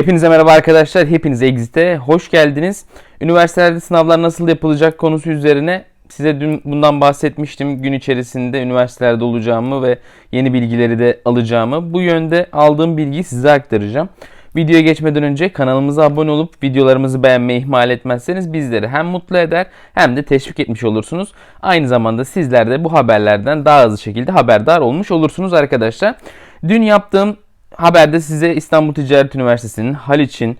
Hepinize merhaba arkadaşlar. Hepiniz Exit'e hoş geldiniz. Üniversitelerde sınavlar nasıl yapılacak konusu üzerine size dün bundan bahsetmiştim. Gün içerisinde üniversitelerde olacağımı ve yeni bilgileri de alacağımı. Bu yönde aldığım bilgiyi size aktaracağım. Videoya geçmeden önce kanalımıza abone olup videolarımızı beğenmeyi ihmal etmezseniz bizleri hem mutlu eder hem de teşvik etmiş olursunuz. Aynı zamanda sizler de bu haberlerden daha hızlı şekilde haberdar olmuş olursunuz arkadaşlar. Dün yaptığım haberde size İstanbul Ticaret Üniversitesi'nin Haliç'in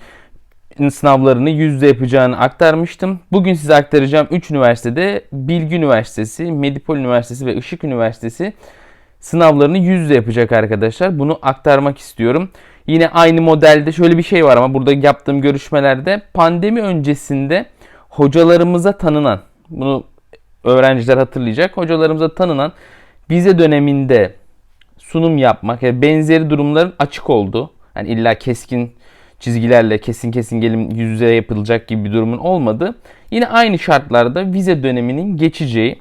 sınavlarını yüzde yapacağını aktarmıştım. Bugün size aktaracağım 3 üniversitede Bilgi Üniversitesi, Medipol Üniversitesi ve Işık Üniversitesi sınavlarını yüzde yapacak arkadaşlar. Bunu aktarmak istiyorum. Yine aynı modelde şöyle bir şey var ama burada yaptığım görüşmelerde pandemi öncesinde hocalarımıza tanınan, bunu öğrenciler hatırlayacak, hocalarımıza tanınan vize döneminde sunum yapmak ve benzeri durumların açık olduğu. Yani illa keskin çizgilerle kesin kesin gelin yüz yüze yapılacak gibi bir durumun olmadığı. Yine aynı şartlarda vize döneminin geçeceği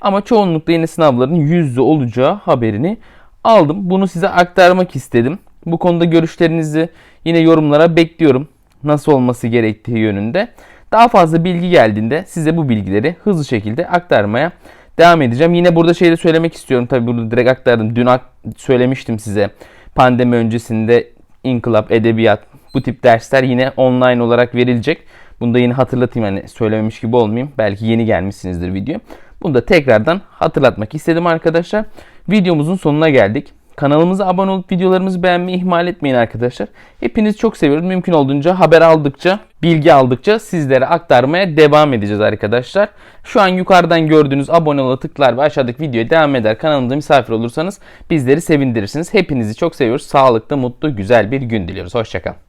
ama çoğunlukla yine sınavların yüzde olacağı haberini aldım. Bunu size aktarmak istedim. Bu konuda görüşlerinizi yine yorumlara bekliyorum. Nasıl olması gerektiği yönünde. Daha fazla bilgi geldiğinde size bu bilgileri hızlı şekilde aktarmaya devam edeceğim. Yine burada şey de söylemek istiyorum. Tabi burada direkt aktardım. Dün ak- söylemiştim size. Pandemi öncesinde inkılap, edebiyat bu tip dersler yine online olarak verilecek. Bunu da yine hatırlatayım hani söylememiş gibi olmayayım. Belki yeni gelmişsinizdir video. Bunu da tekrardan hatırlatmak istedim arkadaşlar. Videomuzun sonuna geldik. Kanalımıza abone olup videolarımızı beğenmeyi ihmal etmeyin arkadaşlar. Hepinizi çok seviyoruz. Mümkün olduğunca haber aldıkça, bilgi aldıkça sizlere aktarmaya devam edeceğiz arkadaşlar. Şu an yukarıdan gördüğünüz abone ol'a tıklar ve aşağıdaki videoya devam eder. Kanalımıza misafir olursanız bizleri sevindirirsiniz. Hepinizi çok seviyoruz. Sağlıklı, mutlu, güzel bir gün diliyoruz. Hoşçakalın.